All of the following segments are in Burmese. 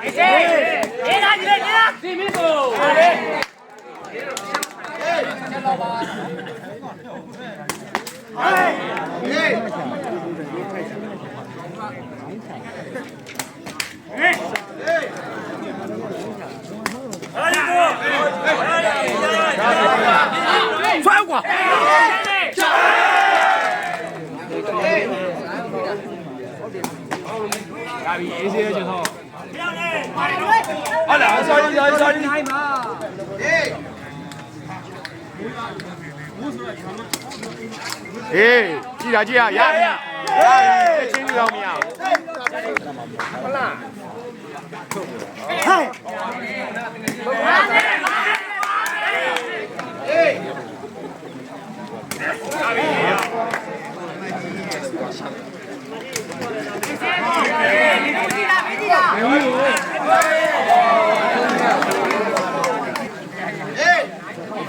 এই যে এই রাজনীতি ဟေးကြည်တာကြည်ရရရရချင်းလူတော့မရဘူးဟို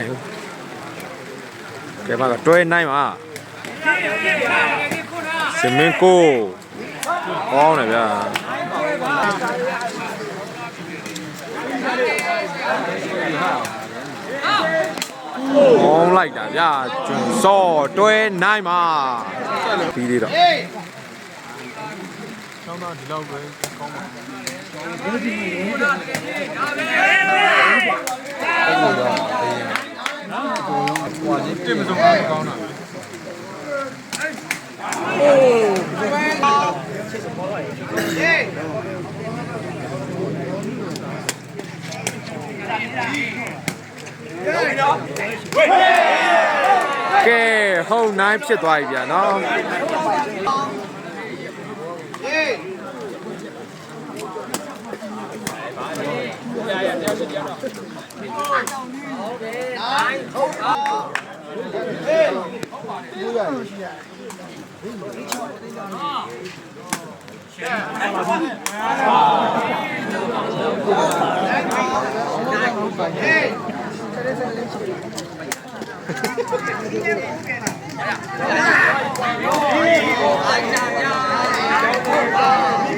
င်ဟုတ်ကဲပါကတွဲနိုင်ပါစမင်းကိုကောင်းတယ်ဗျာ ကောင်းလိုက်တာဗျာကျွန်းစောတွဲနိုင်ပါပြီးသေးတော့ကဲ ဟုတ်နိုင်ဖြစ်သွားပြီဗျာနော်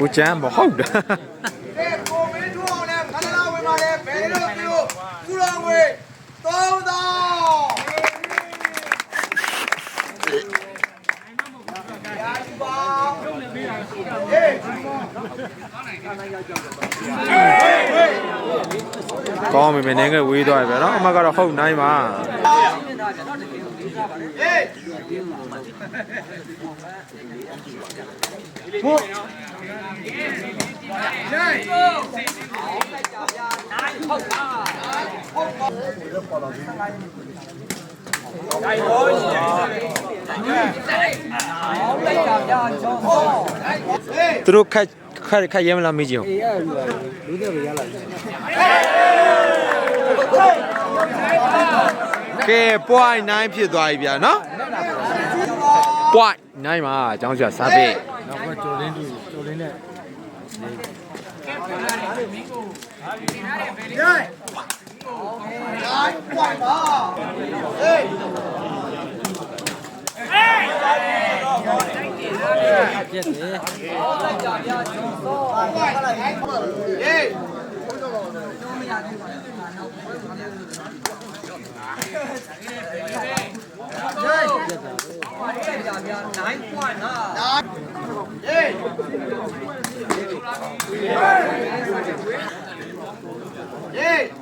ဦးချမ်းမဟုတ်တာ ကိုမင်းထူအောင်နဲ့ခဏလာဝင်ပါလေဘယ်လိုပြုလို့ကုလောင်ဝေ3000ရာဒီပါဟေး ကောင်းပြီမနေငယ်ဝေးသွားပြီဗျာနော်အမကတော့ဟုတ်နိုင်ပါဟေးဟေးသူတို့ခက် ခက်ခက်ရဲမလားမေးကြည့်အောင်ရရလူတွေပဲရလာကဲ point 9ဖြစ်သွားပြီဗျာနော် point 9မှာအကြောင်းကျစားပေးနောက်ကကျော်လင်းတူကျော်လင်းနဲ့ပြက်တယ် 耶耶耶